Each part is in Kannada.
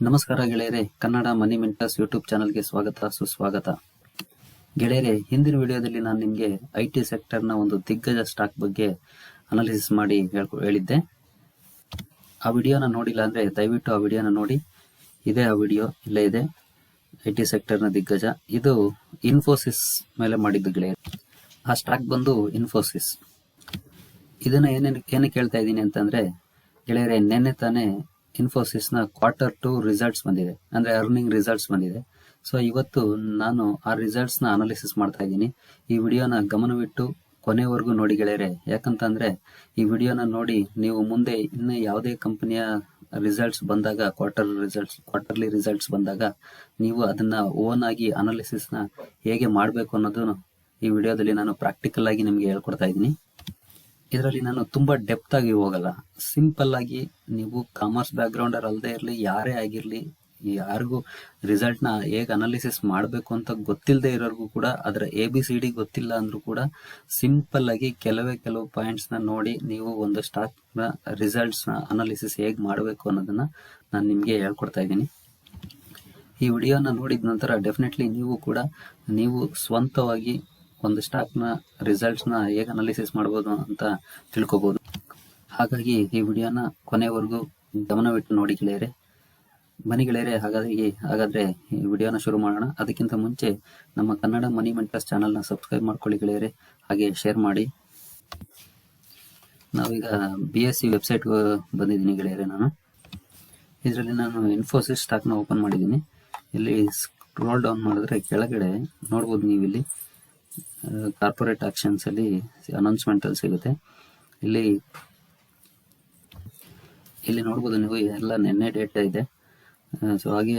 ನಮಸ್ಕಾರ ಗೆಳೆಯರೆ, ಕನ್ನಡ ಮನಿ ಮೆಂಟರ್ಸ್ ಯೂಟ್ಯೂಬ್ ಚಾನಲ್ಗೆ ಸ್ವಾಗತ, ಸುಸ್ವಾಗತ. ಗೆಳೆಯರೆ, ಹಿಂದಿನ ವಿಡಿಯೋದಲ್ಲಿ ನಾನು ನಿಮಗೆ ಐ ಟಿ ಸೆಕ್ಟರ್ನ ಒಂದು ದಿಗ್ಗಜ ಸ್ಟಾಕ್ ಬಗ್ಗೆ ಅನಾಲಿಸಿಸ್ ಮಾಡಿ ಹೇಳಿದ್ದೆ. ಆ ವಿಡಿಯೋನ ನೋಡಿಲ್ಲ ಅಂದರೆ ದಯವಿಟ್ಟು ಆ ವಿಡಿಯೋನ ನೋಡಿ. ಇದೇ ಆ ವಿಡಿಯೋ, ಇಲ್ಲೇ ಇದೆ. ಐ ಟಿ ಸೆಕ್ಟರ್ನ ದಿಗ್ಗಜ. ಇದು ಇನ್ಫೋಸಿಸ್ ಮೇಲೆ ಮಾಡಿದ್ದು ಗೆಳೆಯರು. ಆ ಸ್ಟಾಕ್ ಬಂದು ಇನ್ಫೋಸಿಸ್. ಇದನ್ನ ಏನೇನು ಏನಕ್ಕೆ ಹೇಳ್ತಾ ಇದ್ದೀನಿ ಅಂತಂದ್ರೆ, ಗೆಳೆಯರೆ, ನೆನ್ನೆ ತಾನೇ ಇನ್ಫೋಸಿಸ್ನ ಕ್ವಾರ್ಟರ್ ಟು ರಿಸಲ್ಟ್ಸ್ ಬಂದಿದೆ. ಅಂದ್ರೆ ಅರ್ನಿಂಗ್ ರಿಸಲ್ಟ್ಸ್ ಬಂದಿದೆ. ಸೊ ಇವತ್ತು ನಾನು ಆ ರಿಸಲ್ಟ್ಸ್ನ ಅನಾಲಿಸಿಸ್ ಮಾಡ್ತಾ ಇದ್ದೀನಿ. ಈ ವಿಡಿಯೋನ ಗಮನವಿಟ್ಟು ಕೊನೆವರೆಗೂ ನೋಡಿ ಗೆಳೆಯರೆ. ಯಾಕಂತಂದ್ರೆ ಈ ವಿಡಿಯೋನ ನೋಡಿ ನೀವು ಮುಂದೆ ಇನ್ನು ಯಾವುದೇ ಕಂಪನಿಯ ರಿಸಲ್ಟ್ಸ್ ಬಂದಾಗ ಕ್ವಾರ್ಟರ್ ರಿಸಲ್ಟ್ಸ್ ಕ್ವಾರ್ಟರ್ಲಿ ರಿಸಲ್ಟ್ಸ್ ಬಂದಾಗ ನೀವು ಅದನ್ನ ಓನ್ ಆಗಿ ಅನಾಲಿಸಿಸ್ನ ಹೇಗೆ ಮಾಡಬೇಕು ಅನ್ನೋದನ್ನು ಈ ವಿಡಿಯೋದಲ್ಲಿ ನಾನು ಪ್ರಾಕ್ಟಿಕಲ್ ಆಗಿ ನಿಮಗೆ ಹೇಳ್ಕೊಡ್ತಾ ಇದ್ದೀನಿ. ಇದರಲ್ಲಿ ನಾನು ತುಂಬಾ ಡೆಪ್ತ್ ಆಗಿ ಹೋಗಲ್ಲ. ಸಿಂಪಲ್ ಆಗಿ ನೀವು ಕಾಮರ್ಸ್ ಬ್ಯಾಕ್ ಗ್ರೌಂಡ್ ಅಲ್ಲದೆ ಇರಲಿ, ಯಾರೇ ಆಗಿರಲಿ, ಯಾರಿಗೂ ರಿಸಲ್ಟ್ನ ಹೇಗೆ ಅನಾಲಿಸಿಸ್ ಮಾಡಬೇಕು ಅಂತ ಗೊತ್ತಿಲ್ಲದೆ ಇರೋರ್ಗೂ ಕೂಡ, ಅದರ ಎ ಬಿ ಸಿ ಡಿ ಗೊತ್ತಿಲ್ಲ ಅಂದ್ರೂ ಕೂಡ ಸಿಂಪಲ್ ಆಗಿ ಕೆಲವೇ ಕೆಲವು ಪಾಯಿಂಟ್ಸ್ನ ನೋಡಿ ನೀವು ಒಂದು ಸ್ಟಾಕ್ನ ರಿಸಲ್ಟ್ಸ್ನ ಅನಾಲಿಸಿಸ್ ಹೇಗೆ ಮಾಡಬೇಕು ಅನ್ನೋದನ್ನ ನಾನು ನಿಮಗೆ ಹೇಳ್ಕೊಡ್ತಾ ಇದ್ದೀನಿ. ಈ ವಿಡಿಯೋನ ನೋಡಿದ ನಂತರ ಡೆಫಿನೆಟ್ಲಿ ನೀವು ಕೂಡ, ನೀವು ಸ್ವಂತವಾಗಿ ಒಂದು ಸ್ಟಾಕ್ನ ರಿಸಲ್ಟ್ಸ್ನ ಹೇಗೆ ಅನಾಲಿಸಿಸ್ ಮಾಡ್ಬೋದು ಅಂತ ತಿಳ್ಕೊಬೋದು. ಹಾಗಾಗಿ ಈ ವಿಡಿಯೋನ ಕೊನೆವರೆಗೂ ಗಮನವಿಟ್ಟು ನೋಡಿ ಗೆಳೆಯರೆ. ಮನಿ ಗೆಳೆಯರೆ ಹಾಗಾಗಿ ಹಾಗಾದ್ರೆ ಈ ವಿಡಿಯೋನ ಶುರು ಮಾಡೋಣ. ಅದಕ್ಕಿಂತ ಮುಂಚೆ ನಮ್ಮ ಕನ್ನಡ ಮನಿ ಮೆಂಟರ್ಸ್ ಚಾನಲ್ನ ಸಬ್ಸ್ಕ್ರೈಬ್ ಮಾಡ್ಕೊಳ್ಳಿ ಗೆಳೆಯರೆ. ಹಾಗೆ ಶೇರ್ ಮಾಡಿ. ನಾವೀಗ ಬಿ ಎಸ್ ಸಿ ವೆಬ್ಸೈಟ್ ಬಂದಿದ್ದೀನಿ ಗೆಳೆಯರೆ ನಾನು. ಇದರಲ್ಲಿ ನಾನು ಇನ್ಫೋಸಿಸ್ ಸ್ಟಾಕ್ನ ಓಪನ್ ಮಾಡಿದ್ದೀನಿ. ಇಲ್ಲಿ ಸ್ಕ್ರೋಲ್ ಡೌನ್ ಮಾಡಿದ್ರೆ ಕೆಳಗಡೆ ನೋಡ್ಬೋದು ನೀವು ಇಲ್ಲಿ ಕಾರ್ಪೊರೇಟ್ ಆಕ್ಷನ್ಸ್ ಅಲ್ಲಿ ಅನೌನ್ಸ್ಮೆಂಟ್ ಅಲ್ಲಿ ಸಿಗುತ್ತೆ. ಇಲ್ಲಿ ಇಲ್ಲಿ ನೋಡ್ಬೋದು ನೀವು ಎಲ್ಲ ನಿನ್ನೆ ಡೇಟ್ ಇದೆ. ಸೊ ಹಾಗೆ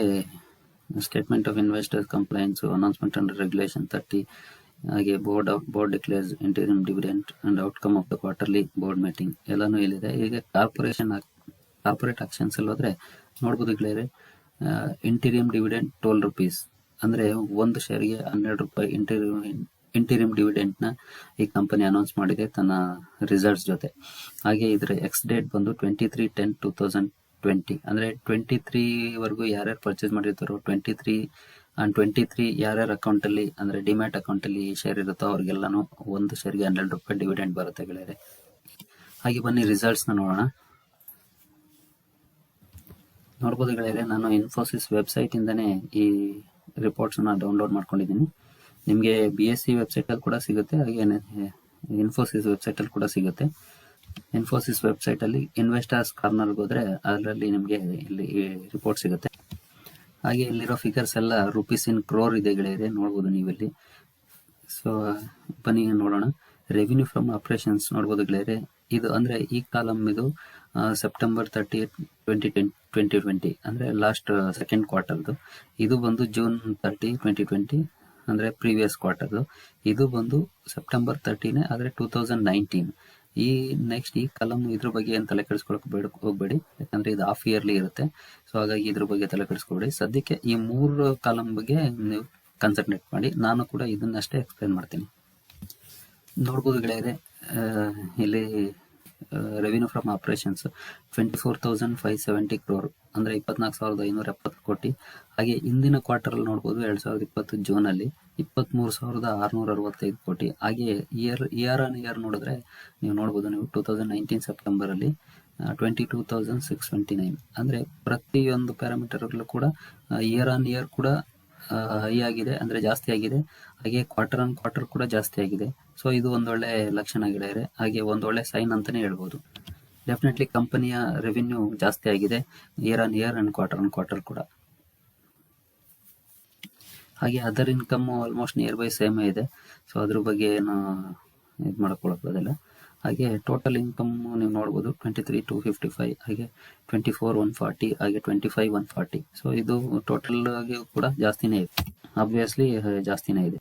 statement of investor complaints announcement under regulation thirty ಹಾಗೆ board of board declares interim dividend and outcome of the quarterly board meeting ಎಲ್ಲಾನು ಇಲ್ಲಿದೆ. ಈಗ ಕಾರ್ಪೊರೇಷನ್ ಕಾರ್ಪೊರೇಟ್ ಆಕ್ಷನ್ಸ್ ಅಲ್ಲಿ ಹೋದ್ರೆ ನೋಡ್ಬೋದು clear interim dividend twelve rupees ಅಂದ್ರೆ ಒಂದು ಶೇರ್ಗೆ ಹನ್ನೆರಡು ರೂಪಾಯಿ ಇಂಟೀರಿಯಂ ಇಂಟೀರಿಯಂ ಡಿವಿಡೆಂಟ್ನ ಈ ಕಂಪನಿ ಅನೌನ್ಸ್ ಮಾಡಿದೆ, ತನ್ನ ರಿಸಲ್ಟ್ಸ್ ಜೊತೆ. ಹಾಗೆ ಇದರ ಎಕ್ಸ್ ಡೇಟ್ ಬಂದು twenty three ten two thousand twenty ಅಂದ್ರೆ ಟ್ವೆಂಟಿ ತ್ರೀ ವರೆಗೂ ಯಾರ್ಯಾರು purchase ಮಾಡಿರ್ತಾರೋ twenty three and twenty three ಯಾರ್ಯಾರ ಅಕೌಂಟ್ ಅಲ್ಲಿ, ಅಂದ್ರೆ ಡಿಮ್ಯಾಟ್ ಅಕೌಂಟ್ ಅಲ್ಲಿ ಶೇರ್ ಇರುತ್ತೋ ಅವ್ರಿಗೆಲ್ಲಾನು ಒಂದು ಶೇರ್ಗೆ ಹನ್ನೆರಡು ರೂಪಾಯಿ ಡಿವಿಡೆಂಟ್ ಬರುತ್ತೆ ಗೆಳೆಯರೆ. ಹಾಗೆ ಬನ್ನಿ ರಿಸಲ್ಟ್ಸ್ನ ನೋಡೋಣ. ನೋಡ್ಬೋದು ಗೆಳೆಯರೆ, ನಾನು ಇನ್ಫೋಸಿಸ್ ವೆಬ್ಸೈಟ್ ಇಂದಾನೆ ಈ ರಿಪೋರ್ಟ್ಸ್ನ ಡೌನ್ಲೋಡ್ ಮಾಡ್ಕೊಂಡಿದ್ದೀನಿ. ನಿಮಗೆ ಬಿ ಎಸ್ ಸಿ ವೆಬ್ಸೈಟ್ ಅಲ್ಲಿ ಕೂಡ ಸಿಗುತ್ತೆ, ಹಾಗೆ ಇನ್ಫೋಸಿಸ್ ವೆಬ್ಸೈಟ್ ಅಲ್ಲಿ ಕೂಡ ಸಿಗುತ್ತೆ. ಇನ್ಫೋಸಿಸ್ ವೆಬ್ಸೈಟ್ ಅಲ್ಲಿ ಇನ್ವೆಸ್ಟರ್ಸ್ ಕಾರ್ನರ್ಗೆ ಹೋದರೆ ಅದರಲ್ಲಿ ನಿಮಗೆ ಇಲ್ಲಿ ರಿಪೋರ್ಟ್ ಸಿಗುತ್ತೆ. ಹಾಗೆ ಇಲ್ಲಿರೋ ಫಿಗರ್ಸ್ ಎಲ್ಲ ರುಪೀಸ್ ಇನ್ ಕ್ರೋರ್ ಇದೆ ಗೆಳೆಯರೆ, ನೋಡ್ಬೋದು ನೀವಿಲ್ಲಿ. ಸೊ ಬನ್ನಿ ನೋಡೋಣ. ರೆವಿನ್ಯೂ ಫ್ರಮ್ ಆಪರೇಷನ್ಸ್ ನೋಡ್ಬೋದು ಗೆಳೆಯರೆ. ಇದು ಅಂದ್ರೆ ಈ ಕಾಲಮ್ ಇದು September thirty twenty twenty twenty ಅಂದ್ರೆ ಲಾಸ್ಟ್ ಸೆಕೆಂಡ್ ಕ್ವಾರ್ಟರ್ದು ಇದು ಬಂದು ಜೂನ್ ತರ್ಟಿ ಟ್ವೆಂಟಿ ಟ್ವೆಂಟಿ ಅಂದ್ರೆ ಪ್ರೀವಿಯಸ್ ಕ್ವಾರ್ಟರ್ ಇದು ಬಂದು ಸೆಪ್ಟೆಂಬರ್ ತರ್ಟಿನೇ ಆದರೆ ಟೂ ತೌಸಂಡ್ ನೈನ್ಟೀನ್ ಈ ನೆಕ್ಸ್ಟ್ ಈ ಕಲಮ್ ಇದ್ರ ಬಗ್ಗೆ ಏನು ತಲೆ ಕೆಡಿಸ್ಕೊಳಕ್ ಬೇಡ ಹೋಗ್ಬೇಡಿ. ಯಾಕಂದ್ರೆ ಇದು ಹಾಫ್ ಇಯರ್ಲಿ ಇರುತ್ತೆ. ಸೊ ಹಾಗಾಗಿ ಇದ್ರ ಬಗ್ಗೆ ತಲೆ ಕೆಡಿಸ್ಕೊಬೇಡಿ. ಸದ್ಯಕ್ಕೆ ಈ ಮೂರು ಕಾಲಮ್ ಬಗ್ಗೆ ನೀವು ಕನ್ಸಂಟ್ರೇಟ್ ಮಾಡಿ. ನಾನು ಕೂಡ ಇದನ್ನಷ್ಟೇ ಎಕ್ಸ್ಪ್ಲೈನ್ ಮಾಡ್ತೀನಿ. ನೋಡ್ಬೋದು ಗೆಳೆಯರೆ ಇಲ್ಲಿ revenue from operations twenty four thousand five seventy crore ಅಂದ್ರೆ ಇಪ್ಪತ್ನಾಲ್ಕು ಸಾವಿರದ ಐನೂರ ಎಪ್ಪತ್ತು ಕೋಟಿ. ಹಾಗೆ ಹಿಂದಿನ ಕ್ವಾರ್ಟರ್ ಅಲ್ಲಿ ನೋಡ್ಬೋದು ಎರಡು ಸಾವಿರದ ಇಪ್ಪತ್ತು ಜೂನ್ ಅಲ್ಲಿ ಇಪ್ಪತ್ಮೂರು ಸಾವಿರದ ಆರುನೂರ ಅರವತ್ತೈದು ಕೋಟಿ. ಹಾಗೆ ಇಯರ್ ಇಯರ್ ಆನ್ ಇಯರ್ ನೋಡಿದ್ರೆ ನೀವು ನೋಡ್ಬೋದು, ನೀವು ಟೂ ತೌಸಂಡ್ ನೈನ್ಟೀನ್ ಸೆಪ್ಟೆಂಬರ್ ಅಲ್ಲಿ twenty two thousand six twenty nine ಅಂದ್ರೆ ಪ್ರತಿಯೊಂದು ಪ್ಯಾರಾಮೀಟರ್ಗಳು ಕೂಡ ಇಯರ್ ಆನ್ ಇಯರ್ ಕೂಡ ಹೈ ಆಗಿದೆ, ಅಂದ್ರೆ ಜಾಸ್ತಿ ಆಗಿದೆ. ಹಾಗೆ ಕ್ವಾರ್ಟರ್ ಆನ್ ಕ್ವಾರ್ಟರ್ ಕೂಡ ಜಾಸ್ತಿ ಆಗಿದೆ. ಸೊ ಇದು ಒಂದೊಳ್ಳೆ ಲಕ್ಷಣ ಗೆಳೆಯರೆ. ಹಾಗೆ ಒಂದೊಳ್ಳೆ ಸೈನ್ ಅಂತಾನೆ ಹೇಳ್ಬೋದು. ಡೆಫಿನೆಟ್ಲಿ ಕಂಪನಿಯ ರೆವಿನ್ಯೂ ಜಾಸ್ತಿ ಆಗಿದೆ. Year on year and quarter on quarter ಕೂಡ. ಹಾಗೆ other income almost near by same ಇದೆ ಸೊ ಅದ್ರ ಬಗ್ಗೆ ಏನು ಇದು ಮಾಡ್ಕೊಳಕ್ಕೋದಿಲ್ಲ ಹಾಗೆ ಟೋಟಲ್ ಇನ್ಕಮ್ ನೀವು ನೋಡ್ಬೋದು twenty three two fifty five ಹಾಗೆ ಟ್ವೆಂಟಿ ಫೋರ್ ಒನ್ ಫಾರ್ಟಿ ಹಾಗೆ twenty five one forty so ಇದು ಟೋಟಲ್ ಆಗಿ ಕೂಡ ಜಾಸ್ತಿನೇ ಇದೆ. ಆಬ್ವಿಯಸ್ಲಿ ಜಾಸ್ತಿನೇ ಇದೆ.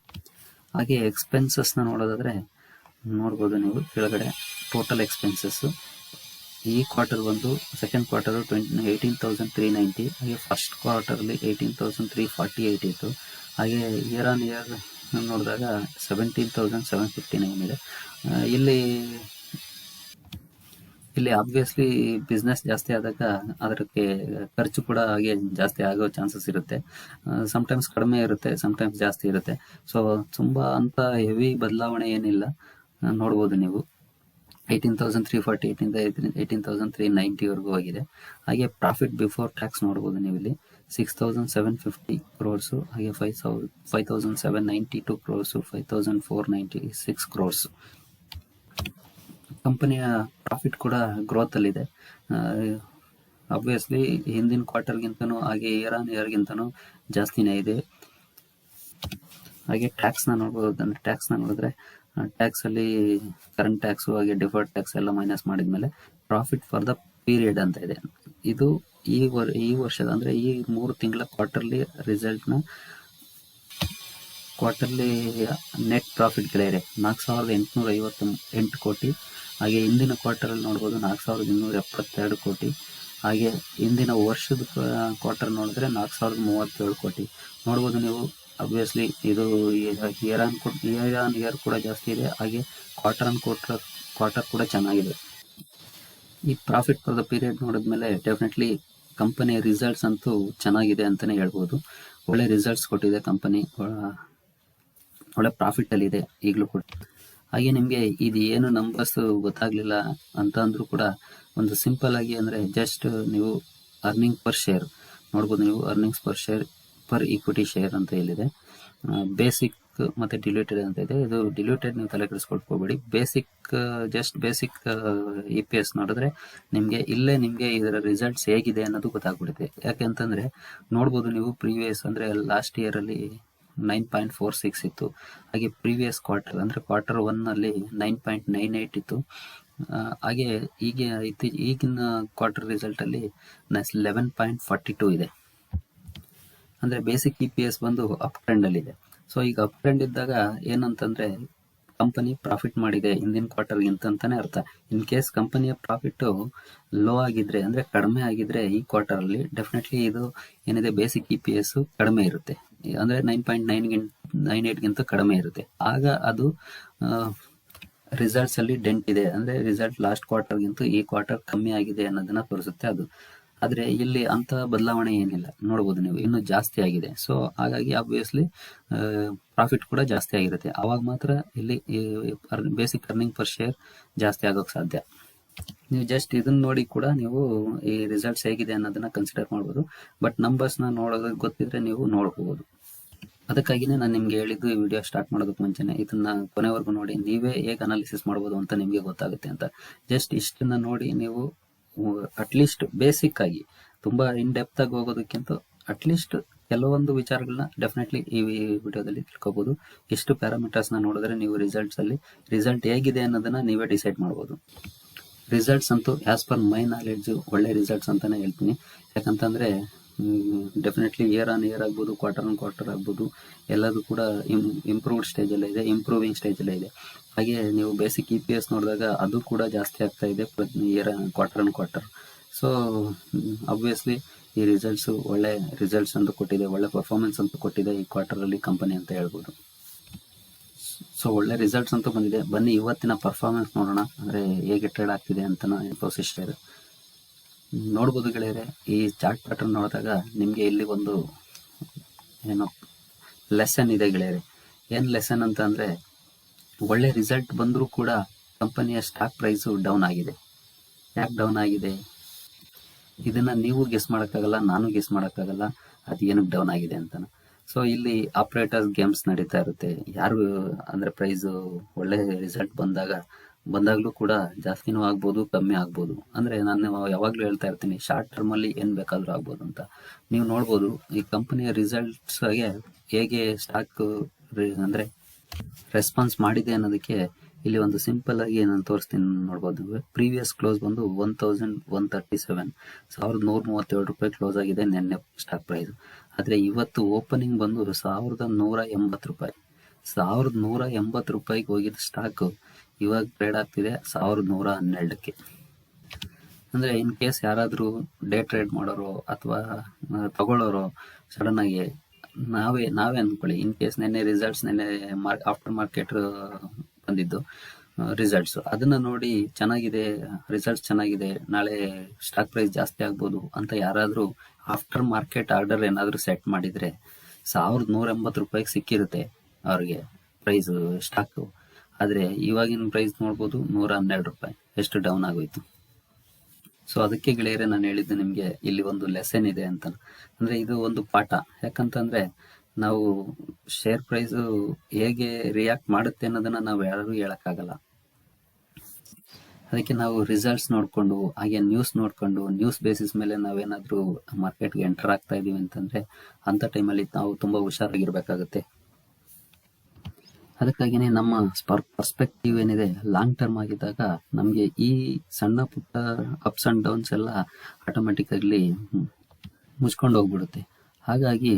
ಹಾಗೆ ಎಕ್ಸ್ಪೆನ್ಸಸ್ನ ನೋಡೋದಾದ್ರೆ, ನೋಡ್ಬೋದು ನೀವು ಕೆಳಗಡೆ ಟೋಟಲ್ ಎಕ್ಸ್ಪೆನ್ಸಸ್ ಈ ಕ್ವಾರ್ಟರ್ ಬಂದು second quarter twenty eighteen thousand three ninety ಹಾಗೆ first quarterly eighteen thousand three forty eight ಇತ್ತು. ಹಾಗೆ ಇಯರ್ ಆನ್ ಇಯರ್ ನೋಡಿದಾಗ seventeen thousand seven fifty nine ಇದೆ ಇಲ್ಲಿ ಇಲ್ಲಿ ಆಬ್ವಿಯಸ್ಲಿ ಬಿಸ್ನೆಸ್ ಜಾಸ್ತಿ ಆದಾಗ ಅದಕ್ಕೆ ಖರ್ಚು ಕೂಡ ಹಾಗೆ ಜಾಸ್ತಿ ಆಗೋ ಚಾನ್ಸಸ್ ಇರುತ್ತೆ. ಸಮಟೈಮ್ಸ್ ಕಡಿಮೆ ಇರುತ್ತೆ ಸಮಟೈಮ್ಸ್ ಜಾಸ್ತಿ ಇರುತ್ತೆ. ಸೊ ತುಂಬ ಅಂತ ಹೆವಿ ಬದಲಾವಣೆ ಏನಿಲ್ಲ. ನೋಡ್ಬೋದು ನೀವು. ಏಯ್ಟೀನ್ ತೌಸಂಡ್ ತ್ರೀ ಫಾರ್ಟಿ ಏಯ್ಟಿಂದ ಏಯ್ಟೀನ್ ತೌಸಂಡ್ ತ್ರೀ ನೈಂಟಿವರೆಗೂ ಆಗಿದೆ. ಹಾಗೆ ಪ್ರಾಫಿಟ್ ಬಿಫೋರ್ ಟ್ಯಾಕ್ಸ್ ನೋಡ್ಬೋದು ನೀವು ಇಲ್ಲಿ. Six thousand seven fifty crores ಹಾಗೆ five so five thousand seven ninety two crores five thousand four ninety six crores ಕಂಪನಿಯ ಪ್ರಾಫಿಟ್ ಕೂಡ ಗ್ರೋತಲ್ಲಿದೆ ಅಬ್ವಿಯಸ್ಲಿ ಹಿಂದಿನ ಕ್ವಾರ್ಟರ್ಗಿಂತನೂ ಹಾಗೆ ಇಯರ್ ಆನ್ ಇಯರ್ಗಿಂತನೂ ಜಾಸ್ತಿನೇ ಇದೆ. ಹಾಗೆ ಟ್ಯಾಕ್ಸ್ನ ನೋಡ್ಬೋದು ಟ್ಯಾಕ್ಸ್ನ ನೋಡಿದ್ರೆ ಟ್ಯಾಕ್ಸ್ ಅಲ್ಲಿ ಕರೆಂಟ್ ಟ್ಯಾಕ್ಸ್ ಹಾಗೆ ಡಿಫರ್ಡ್ ಟ್ಯಾಕ್ಸ್ ಎಲ್ಲ ಮೈನಸ್ ಮಾಡಿದ್ಮೇಲೆ ಪ್ರಾಫಿಟ್ ಫಾರ್ ದ ಪೀರಿಯಡ್ ಅಂತ ಇದೆ. ಇದು ಈ ವರ್, ಈ ವರ್ಷದ ಅಂದ್ರೆ ಈ ಮೂರು ತಿಂಗಳ ಕ್ವಾರ್ಟರ್ಲಿ ರಿಸಲ್ಟ್ನ ಕ್ವಾರ್ಟರ್ಲಿ ನೆಟ್ ಪ್ರಾಫಿಟ್ ಗೆಳೆಯರೆ ನಾಲ್ಕು ಸಾವಿರದ ಎಂಟುನೂರ ಐವತ್ತು ಎಂಟು ಕೋಟಿ. ಹಾಗೆ ಹಿಂದಿನ ಕ್ವಾರ್ಟರಲ್ಲಿ ನೋಡ್ಬೋದು ನಾಲ್ಕು ಸಾವಿರದ ಇನ್ನೂರ ಎಪ್ಪತ್ತೆರಡು ಕೋಟಿ. ಹಾಗೆ ಹಿಂದಿನ ವರ್ಷದ ಕ್ವಾರ್ಟರ್ ನೋಡಿದ್ರೆ ನಾಲ್ಕು ಸಾವಿರದ ಮೂವತ್ತೇಳು ಕೋಟಿ. ನೋಡ್ಬೋದು ನೀವು ಅಬ್ವಿಯಸ್ಲಿ ಇದು year on year on year ಕೂಡ ಜಾಸ್ತಿ ಇದೆ. ಹಾಗೆ ಕ್ವಾರ್ಟರ್ ಆನ್ ಕ್ವಾರ್ಟರ್ ಕ್ವಾರ್ಟರ್ ಕೂಡ ಚೆನ್ನಾಗಿದೆ. ಈ ಪ್ರಾಫಿಟ್ ಫಾರ್ ದ ಪೀರಿಯಡ್ ನೋಡಿದ್ಮೇಲೆ ಡೆಫಿನೆಟ್ಲಿ ಕಂಪನಿಯ ರಿಸಲ್ಟ್ಸ್ ಅಂತೂ ಚೆನ್ನಾಗಿದೆ ಅಂತಾನೆ ಹೇಳ್ಬೋದು. ಒಳ್ಳೆ ರಿಸಲ್ಟ್ಸ್ ಕೊಟ್ಟಿದೆ ಕಂಪನಿ ಒಳ್ಳೆ ಪ್ರಾಫಿಟ್ ಅಲ್ಲಿ ಇದೆ ಈಗಲೂ ಕೂಡ. ಹಾಗೆ ನಿಮಗೆ ಇದು ಏನು ನಂಬರ್ಸ್ ಗೊತ್ತಾಗ್ಲಿಲ್ಲ ಅಂತ ಅಂದರೂ ಕೂಡ ಒಂದು ಸಿಂಪಲ್ ಆಗಿ ಅಂದ್ರೆ ಜಸ್ಟ್ ನೀವು ಅರ್ನಿಂಗ್ ಪರ್ ಶೇರ್ ನೋಡ್ಬೋದು ನೀವು earnings per share per equity share ಅಂತ ಹೇಳಿದೆ. ಬೇಸಿಕ್ ಮತ್ತೆ ಡಿಲ್ಯೂಟೆಡ್ ಅಂತ ಇದೆ. ಇದು ಡಿಲ್ಯೂಟೆಡ್ ನೀವು ತಲೆ ಕೆಡಿಸ್ಕೊಳ್ಕೋಬೇಡಿ. Basic just basic E P S ನೋಡಿದ್ರೆ ನಿಮಗೆ ಇಲ್ಲೇ ನಿಮಗೆ ಇದರ ರಿಸಲ್ಟ್ಸ್ ಹೇಗಿದೆ ಅನ್ನೋದು ಗೊತ್ತಾಗ್ಬಿಡುತ್ತೆ. ಯಾಕೆಂತಂದ್ರೆ ನೋಡ್ಬೋದು ನೀವು ಪ್ರೀವಿಯಸ್ ಅಂದ್ರೆ ಲಾಸ್ಟ್ ಇಯರ್ ಅಲ್ಲಿ ನೈನ್ ಪಾಯಿಂಟ್ ಫೋರ್ ಸಿಕ್ಸ್ ಇತ್ತು. ಹಾಗೆ ಪ್ರೀವಿಯಸ್ ಕ್ವಾರ್ಟರ್ ಅಂದ್ರೆ ಕ್ವಾರ್ಟರ್ ಒನ್ ಅಲ್ಲಿ ನೈನ್ ಪಾಯಿಂಟ್ ನೈನ್ ಏಟ್ ಇತ್ತು. ಹಾಗೆ ಈಗ ಇತ್ತೀ, ಈಗಿನ ಕ್ವಾರ್ಟರ್ ರಿಸಲ್ಟ್ ಅಲ್ಲಿ ಲೆವೆನ್ ಪಾಯಿಂಟ್ ಫಾರ್ಟಿ ಟೂ ಇದೆ. ಅಂದ್ರೆ ಬೇಸಿಕ್ ಇ ಪಿ ಎಸ್ ಬಂದು ಅಪ್ ಟ್ರೆಂಡ್ ಅಲ್ಲಿ ಇದೆ. ಸೊ ಈಗ ಅಪ್ ಟ್ರೆಂಡ್ ಇದ್ದಾಗ ಏನಂತಂದ್ರೆ ಕಂಪನಿ ಪ್ರಾಫಿಟ್ ಮಾಡಿದೆ ಹಿಂದಿನ ಕ್ವಾರ್ಟರ್ ಅಂತಾನೆ ಅರ್ಥ. ಇನ್ ಕೇಸ್ ಕಂಪನಿಯ ಪ್ರಾಫಿಟ್ ಲೋ ಆಗಿದ್ರೆ, ಅಂದ್ರೆ ಕಡಿಮೆ ಆಗಿದ್ರೆ ಈ ಕ್ವಾರ್ಟರ್ ಅಲ್ಲಿ ಡೆಫಿನೆಟ್ಲಿ ಇದು ಏನಿದೆ ಬೇಸಿಕ್ ಇ ಪಿ ಎಸ್ ಕಡಿಮೆ ಇರುತ್ತೆ. ಅಂದ್ರೆ nine point nine nine eight ಗಿಂತ ಕಡಿಮೆ ಇರುತ್ತೆ. ಆಗ ಅದು ರಿಸಲ್ಟ್ಸ್ ಅಲ್ಲಿ ಡೆಂಟ್ ಇದೆ. ಅಂದ್ರೆ ರಿಸಲ್ಟ್ ಲಾಸ್ಟ್ ಕ್ವಾರ್ಟರ್ ಗಿಂತ ಈ ಕ್ವಾರ್ಟರ್ ಕಮ್ಮಿ ಆಗಿದೆ ಅನ್ನೋದನ್ನ ತೋರಿಸುತ್ತೆ ಅದು. ಆದ್ರೆ ಇಲ್ಲಿ ಅಂತ ಬದಲಾವಣೆ ಏನಿಲ್ಲ. ನೋಡಬಹುದು ನೀವು, ಇನ್ನು ಜಾಸ್ತಿ ಆಗಿದೆ. ಸೊ ಹಾಗಾಗಿ ಆಬ್ವಿಯಸ್ಲಿ ಪ್ರಾಫಿಟ್ ಕೂಡ ಜಾಸ್ತಿ ಆಗಿರುತ್ತೆ. ಅವಾಗ ಮಾತ್ರ ಇಲ್ಲಿ ಬೇಸಿಕ್ ಅರ್ನಿಂಗ್ ಪರ್ ಶೇರ್ ಜಾಸ್ತಿ ಆಗೋಕೆ ಸಾಧ್ಯ. ನೀವು ಜಸ್ಟ್ ಇದನ್ನ ನೋಡಿ ಕೂಡ ನೀವು ಈ ರಿಸಲ್ಟ್ಸ್ ಹೇಗಿದೆ ಅನ್ನೋದನ್ನ ಕನ್ಸಿಡರ್ ಮಾಡ್ಬೋದು. ಬಟ್ ನಂಬರ್ಸ್ನ ನೋಡೋದಕ್ಕೆ ಗೊತ್ತಿದ್ರೆ ನೀವು ನೋಡಬಹುದು ಅದಕ್ಕಾಗಿನೇ ನಾನು ನಿಮ್ಗೆ ಹೇಳಿದ್ದು ಈ ವಿಡಿಯೋ ಸ್ಟಾರ್ಟ್ ಮಾಡೋದಕ್ಕೆ ಮುಂಚೆನೆ ಇದನ್ನ ಕೊನೆವರೆಗೂ ನೋಡಿ, ನೀವೇ ಹೇಗೆ ಅನಾಲಿಸಿಸ್ ಮಾಡ್ಬೋದು ಅಂತ ನಿಮಗೆ ಗೊತ್ತಾಗುತ್ತೆ ಅಂತ. ಜಸ್ಟ್ ಇಷ್ಟನ್ನ ನೋಡಿ ನೀವು ಅಟ್ಲೀಸ್ಟ್ ಬೇಸಿಕ್ ಆಗಿ ತುಂಬಾ ಇನ್ ಡೆಪ್ತ್ ಆಗಿ ಹೋಗೋದಕ್ಕಿಂತ ಅಟ್ಲೀಸ್ಟ್ ಕೆಲವೊಂದು ವಿಚಾರಗಳನ್ನ ಡೆಫಿನೆಟ್ಲಿ ಈ ವಿಡಿಯೋದಲ್ಲಿ ತಿಳ್ಕೊಬಹುದು ಎಷ್ಟು ಪ್ಯಾರಾಮೀಟರ್ಸ್ನ ನೋಡಿದ್ರೆ ನೀವು ರಿಸಲ್ಟ್ಸ್ ಅಲ್ಲಿ ರಿಸಲ್ಟ್ ಹೇಗಿದೆ ಅನ್ನೋದನ್ನ ನೀವೇ ಡಿಸೈಡ್ ಮಾಡಬಹುದು ರಿಸಲ್ಟ್ಸ್ ಅಂತೂ ಆಸ್ ಪರ್ ಮೈ ನಾಲೆಡ್ಜ್ ಒಳ್ಳೆ ರಿಸಲ್ಟ್ಸ್ ಅಂತಾನೆ ಹೇಳ್ತೀನಿ. ಯಾಕಂತಂದ್ರೆ ಡೆಫಿನೆಟ್ಲಿ ಇಯರ್ ಆನ್ ಇಯರ್ ಆಗ್ಬೋದು ಕ್ವಾರ್ಟರ್ ಆನ್ ಕ್ವಾರ್ಟರ್ ಆಗ್ಬೋದು, ಎಲ್ಲದೂ ಕೂಡ ಇಂಪ್ರೂವ್ಡ್ ಸ್ಟೇಜಲ್ಲೇ ಇದೆ ಇಂಪ್ರೂವಿಂಗ್ ಸ್ಟೇಜಲ್ಲೇ ಇದೆ. ಹಾಗೆ ನೀವು ಬೇಸಿಕ್ ಇ ಪಿ ಎಸ್ ನೋಡಿದಾಗ ಅದು ಕೂಡ ಜಾಸ್ತಿ ಆಗ್ತಾ ಇದೆ year quarter on quarter so obviously ಈ ರಿಸಲ್ಟ್ಸ್ ಒಳ್ಳೆ ರಿಸಲ್ಟ್ಸ್ ಅಂತ ಕೊಟ್ಟಿದೆ, ಒಳ್ಳೆ ಪರ್ಫಾರ್ಮೆನ್ಸ್ ಅಂತ ಕೊಟ್ಟಿದೆ ಈ ಕ್ವಾರ್ಟರಲ್ಲಿ ಕಂಪನಿ ಅಂತ ಹೇಳ್ಬೋದು. ಸೊ ಒಳ್ಳೆ ರಿಸಲ್ಟ್ಸ್ ಅಂತ ಬಂದಿದೆ. ಬನ್ನಿ, ಇವತ್ತಿನ ಪರ್ಫಾರ್ಮೆನ್ಸ್ ನೋಡೋಣ, ಅಂದರೆ ಹೇಗೆ ಟ್ರೇಡ್ ಆಗ್ತಿದೆ ಅಂತ ಇನ್ಫೋಸಿಸ್ ಶೇರ್ ನೋಡ್ಬೋದು ಗೆಳೆಯರೆ, ಈ ಚಾರ್ಟ್ ಪ್ಯಾಟರ್ನ್ ನೋಡಿದಾಗ ನಿಮಗೆ ಇಲ್ಲಿ ಒಂದು ಏನು ಲೆಸನ್ ಇದೆ ಗೆಳೆಯರೆ. ಏನು ಲೆಸನ್ ಅಂತ ಅಂದರೆ, ಒಳ್ಳೆ ರಿಸಲ್ಟ್ ಬಂದರೂ ಕೂಡ ಕಂಪನಿಯ ಸ್ಟಾಕ್ ಪ್ರೈಸು ಡೌನ್ ಆಗಿದೆ. ಯಾಕೆ ಡೌನ್ ಆಗಿದೆ? ಇದನ್ನ ನೀವು ಗೆಸ್ ಮಾಡೋಕ್ಕಾಗಲ್ಲ, ನಾನು ಗೆಸ್ ಮಾಡೋಕ್ಕಾಗಲ್ಲ, ಅದು ಏನಕ್ಕೆ ಡೌನ್ ಆಗಿದೆ ಅಂತ ಸೊ ಇಲ್ಲಿ ಆಪರೇಟರ್ಸ್ ಗೇಮ್ಸ್ ನಡೀತಾ ಇರುತ್ತೆ. ಯಾರು ಅಂದ್ರೆ ಪ್ರೈಸು ಒಳ್ಳೆ ರಿಸಲ್ಟ್ ಬಂದಾಗ ಬಂದಾಗ್ಲೂ ಕೂಡ ಜಾಸ್ತಿನೂ ಆಗ್ಬೋದು, ಕಮ್ಮಿ ಆಗ್ಬೋದು. ಅಂದ್ರೆ ನಾನು ಯಾವಾಗ್ಲೂ ಹೇಳ್ತಾ ಇರ್ತೀನಿ ಶಾರ್ಟ್ ಟರ್ಮ್ ಅಲ್ಲಿ ಏನ್ ಬೇಕಾದ್ರೂ ಆಗ್ಬೋದು ಅಂತ. ನೀವು ನೋಡ್ಬೋದು, ಈ ಕಂಪನಿಯ ರಿಸಲ್ಟ್ಸ್ಗೆ ಹೇಗೆ ಸ್ಟಾಕ್ ಅಂದ್ರೆ ರೆಸ್ಪಾನ್ಸ್ ಮಾಡಿದೆ ಅನ್ನೋದಕ್ಕೆ ಇಲ್ಲಿ ಒಂದು ಸಿಂಪಲ್ ಆಗಿ ನಾನು ತೋರಿಸ್ತೀನಿ ನೋಡ್ಬೋದು. ಪ್ರೀವಿಯಸ್ ಕ್ಲೋಸ್ ಬಂದು one thousand one thirty seven ಸಾವಿರದ ನೂರ ಮೂವತ್ತೇಳು ರೂಪಾಯಿ ಕ್ಲೋಸ್ ಆಗಿದೆ ನಿನ್ನೆ ಸ್ಟಾಕ್ ಪ್ರೈಸ್ ಆದ್ರೆ ಇವತ್ತು ಓಪನಿಂಗ್ ಬಂದು ಸಾವಿರದ ನೂರ ಎಂಬತ್ತು ರೂಪಾಯಿ. ಸಾವಿರದ ನೂರ ಎಂಬತ್ತು ರೂಪಾಯಿಗೆ ಹೋಗಿದ್ದ ಸ್ಟಾಕ್ ಇವಾಗ ಟ್ರೇಡ್ ಆಗ್ತಿದೆ ಸಾವಿರದ ನೂರ ಹನ್ನೆರಡಕ್ಕೆ. ಅಂದ್ರೆ ಇನ್ ಕೇಸ್ ಯಾರಾದರೂ ಡೇ ಟ್ರೇಡ್ ಮಾಡೋರು ಅಥವಾ ತಗೊಳ್ಳೋರು ಸಡನ್ ಆಗಿ ನಾವೇ ನಾವೇ ಅಂದ್ಕೊಳ್ಳಿ ಇನ್ ಕೇಸ್ ನೆನ್ನೆ ರಿಸಲ್ಟ್ಸ್ ನೆನ್ನೆ ಆಫ್ಟರ್ ಮಾರ್ಕೆಟ್ ಬಂದಿದ್ದು ರಿಸಲ್ಟ್ಸ್ ಅದನ್ನ ನೋಡಿ ಚೆನ್ನಾಗಿದೆ ರಿಸಲ್ಟ್ಸ್ ಚೆನ್ನಾಗಿದೆ, ನಾಳೆ ಸ್ಟಾಕ್ ಪ್ರೈಸ್ ಜಾಸ್ತಿ ಆಗ್ಬೋದು ಅಂತ ಯಾರಾದರೂ ಆಫ್ಟರ್ ಮಾರ್ಕೆಟ್ ಆರ್ಡರ್ ಏನಾದರೂ ಸೆಟ್ ಮಾಡಿದ್ರೆ ಸಾವಿರದ ನೂರ ಎಂಬತ್ತು ರೂಪಾಯಿಗೆ ಸಿಕ್ಕಿರುತ್ತೆ ಅವ್ರಿಗೆ ಪ್ರೈಸ್ ಸ್ಟಾಕು ಆದರೆ ಇವಾಗಿನ ಪ್ರೈಸ್ ನೋಡ್ಬೋದು ನೂರ ಹನ್ನೆರಡು ರೂಪಾಯಿ. ಎಷ್ಟು ಡೌನ್ ಆಗೋಯ್ತು. ಸೊ ಅದಕ್ಕೆ ಗೆಳೆಯರೆ, ನಾನು ಹೇಳಿದ್ದು ನಿಮಗೆ ಇಲ್ಲಿ ಒಂದು ಲೆಸನ್ ಇದೆ ಅಂತ. ಅಂದ್ರೆ ಇದು ಒಂದು ಪಾಠ. ಯಾಕಂತಂದ್ರೆ ನಾವು ಶೇರ್ ಪ್ರೈಸ್ ಹೇಗೆ ರಿಯಾಕ್ಟ್ ಮಾಡುತ್ತೆ ಅನ್ನೋದನ್ನ ನಾವು ಯಾರಿಗೂ ಹೇಳೋಕ್ಕಾಗಲ್ಲ. ಅದಕ್ಕೆ ನಾವು ರಿಸಲ್ಟ್ಸ್ ನೋಡಿಕೊಂಡು, ಹಾಗೆ ನ್ಯೂಸ್ ನೋಡಿಕೊಂಡು ನ್ಯೂಸ್ ಬೇಸಿಸ್ ಮೇಲೆ ನಾವೇನಾದರೂ ಮಾರ್ಕೆಟ್ಗೆ ಎಂಟರ್ ಆಗ್ತಾ ಇದ್ದೀವಿ ಅಂತಂದ್ರೆ ಅಂಥ ಟೈಮಲ್ಲಿ ನಾವು ತುಂಬಾ ಹುಷಾರಾಗಿರ್ಬೇಕಾಗುತ್ತೆ. ಅದಕ್ಕಾಗಿನೇ ನಮ್ಮ ಪರ್ಸ್ಪೆಕ್ಟಿವ್ ಏನಿದೆ ಲಾಂಗ್ ಟರ್ಮ್ ಆಗಿದ್ದಾಗ ನಮಗೆ ಈ ಸಣ್ಣ ಪುಟ್ಟ ಅಪ್ಸ್ ಅಂಡ್ ಡೌನ್ಸ್ ಎಲ್ಲ ಆಟೋಮೆಟಿಕ್ ಆಗಲಿ ಮುಚ್ಕೊಂಡು ಹೋಗ್ಬಿಡುತ್ತೆ. ಹಾಗಾಗಿ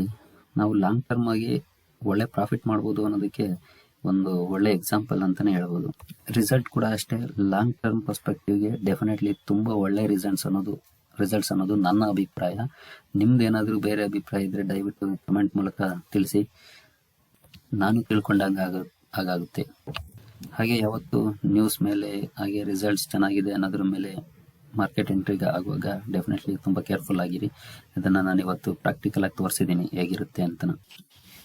ನಾವು ಲಾಂಗ್ ಟರ್ಮ್ ಆಗಿ ಒಳ್ಳೆ ಪ್ರಾಫಿಟ್ ಮಾಡ್ಬೋದು ಅನ್ನೋದಕ್ಕೆ ಒಂದು ಒಳ್ಳೆ ಎಕ್ಸಾಂಪಲ್ ಅಂತಾನೆ ಹೇಳ್ಬೋದು. ರಿಸಲ್ಟ್ ಕೂಡ ಅಷ್ಟೇ ಲಾಂಗ್ ಟರ್ಮ್ ಪರ್ಸ್ಪೆಕ್ಟಿವ್ಗೆ ಡೆಫಿನೆಟ್ಲಿ ತುಂಬ ಒಳ್ಳೆ ರಿಸಲ್ಟ್ಸ್ ಅನ್ನೋದು ರಿಸಲ್ಟ್ಸ್ ಅನ್ನೋದು ನನ್ನ ಅಭಿಪ್ರಾಯ. ನಿಮ್ದು ಏನಾದರೂ ಬೇರೆ ಅಭಿಪ್ರಾಯ ಇದ್ರೆ ದಯವಿಟ್ಟು ಕಮೆಂಟ್ ಮೂಲಕ ತಿಳಿಸಿ. ನಾನು ತಿಳ್ಕೊಂಡಂಗೆ ಆಗ ಆಗುತ್ತೆ ಹಾಗೆ ಯಾವತ್ತು ನ್ಯೂಸ್ ಮೇಲೆ, ಹಾಗೆ ರಿಸಲ್ಟ್ಸ್ ಚೆನ್ನಾಗಿದೆ ಅನ್ನೋದ್ರ ಮೇಲೆ ಮಾರ್ಕೆಟ್ ಎಂಟ್ರಿಗೆ ಆಗುವಾಗ ಡೆಫಿನೆಟ್ಲಿ ತುಂಬ ಕೇರ್ಫುಲ್ ಆಗಿರಿ. ಇದನ್ನು ನಾನು ಇವತ್ತು ಪ್ರಾಕ್ಟಿಕಲ್ ಆಗಿ ತೋರಿಸಿದ್ದೀನಿ, ಹೇಗಿರುತ್ತೆ ಅಂತ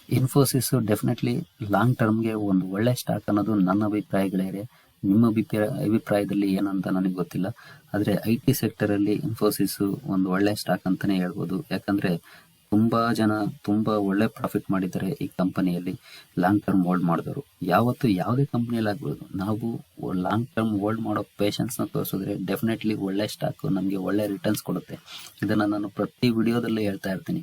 ಇನ್ಫೋಸಿಸ್ ಡೆಫಿನೆಟ್ಲಿ ಲಾಂಗ್ ಟರ್ಮ್ಗೆ ಒಂದು ಒಳ್ಳೆ ಸ್ಟಾಕ್ ಅನ್ನೋದು ನನ್ನ ಅಭಿಪ್ರಾಯಗಳೇ ನಿಮ್ಮ ಅಭಿಪ್ರಾಯ, ಅಭಿಪ್ರಾಯದಲ್ಲಿ ಏನಂತ ನನಗೆ ಗೊತ್ತಿಲ್ಲ. ಆದರೆ ಐ ಟಿ ಸೆಕ್ಟರಲ್ಲಿ ಇನ್ಫೋಸಿಸ್ ಒಂದು ಒಳ್ಳೆ ಸ್ಟಾಕ್ ಅಂತಾನೆ ಹೇಳ್ಬೋದು. ಯಾಕಂದ್ರೆ ತುಂಬಾ ಜನ ತುಂಬಾ ಒಳ್ಳೆ ಪ್ರಾಫಿಟ್ ಮಾಡಿದ್ದಾರೆ ಈ ಕಂಪನಿಯಲ್ಲಿ ಲಾಂಗ್ ಟರ್ಮ್ ಹೋಲ್ಡ್ ಮಾಡಿದವರು. ಯಾವತ್ತು ಯಾವುದೇ ಕಂಪನಿಯಲ್ಲಿ ಆಗ್ಬೋದು ನಾವು ಲಾಂಗ್ ಟರ್ಮ್ ಹೋಲ್ಡ್ ಮಾಡೋ ಪೇಷನ್ಸ್ನ ತೋರಿಸಿದ್ರೆ ಡೆಫಿನೆಟ್ಲಿ ಒಳ್ಳೆ ಸ್ಟಾಕ್ ನಮಗೆ ಒಳ್ಳೆ ರಿಟರ್ನ್ಸ್ ಕೊಡುತ್ತೆ. ಇದನ್ನ ನಾನು ಪ್ರತಿ ವಿಡಿಯೋದಲ್ಲೇ ಹೇಳ್ತಾ ಇರ್ತೀನಿ.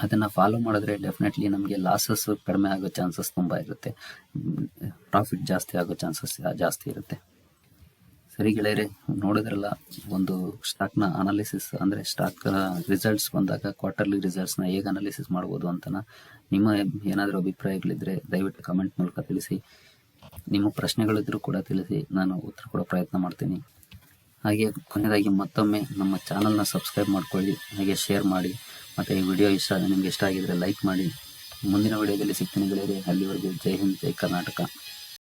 ಅದನ್ನ ಫಾಲೋ ಮಾಡಿದ್ರೆ ಡೆಫಿನೆಟ್ಲಿ ನಮಗೆ ಲಾಸಸ್ ಕಡಿಮೆ ಆಗೋ ಚಾನ್ಸಸ್ ತುಂಬಾ ಇರುತ್ತೆ. ಪ್ರಾಫಿಟ್ ಜಾಸ್ತಿ ಆಗೋ ಚಾನ್ಸಸ್ ಜಾಸ್ತಿ ಇರುತ್ತೆ. ಸರಿ ಗೆಳೆಯರೆ, ನೋಡಿದ್ರಲ್ಲ, ಒಂದು ಸ್ಟಾಕ್ನ ಅನಾಲಿಸಿಸ್ ಅಂದ್ರೆ ಸ್ಟಾಕ್ ರಿಸಲ್ಟ್ಸ್ ಬಂದಾಗ ಕ್ವಾರ್ಟರ್ಲಿ ರಿಸಲ್ಟ್ಸ್ನ ಹೇಗೆ ಅನಾಲಿಸಿಸ್ ಮಾಡ್ಬೋದು ಅಂತನ ನಿಮ್ಮ ಏನಾದರೂ ಅಭಿಪ್ರಾಯಗಳಿದ್ರೆ ದಯವಿಟ್ಟು ಕಮೆಂಟ್ ಮೂಲಕ ತಿಳಿಸಿ. ನಿಮ್ಮ ಪ್ರಶ್ನೆಗಳಿದ್ರೂ ಕೂಡ ತಿಳಿಸಿ, ನಾನು ಉತ್ತರ ಕೊಡೋ ಪ್ರಯತ್ನ ಮಾಡ್ತೀನಿ. ಹಾಗೆ ಕೊನೆಯದಾಗಿ ಮತ್ತೊಮ್ಮೆ ನಮ್ಮ ಚಾನಲ್ನ ಸಬ್ಸ್ಕ್ರೈಬ್ ಮಾಡ್ಕೊಳ್ಳಿ, ಹಾಗೆ ಶೇರ್ ಮಾಡಿ, ಮತ್ತು ಈ ವಿಡಿಯೋ ಇಷ್ಟ, ನಿಮ್ಗೆ ಇಷ್ಟ ಆಗಿದ್ರೆ ಲೈಕ್ ಮಾಡಿ. ಮುಂದಿನ ವಿಡಿಯೋದಲ್ಲಿ ಸಿಗ್ತೀನಿ ಗೆಳೆಯರೆ, ಅಲ್ಲಿವರೆಗೂ ಜೈ ಹಿಂದ್, ಜೈ ಕರ್ನಾಟಕ.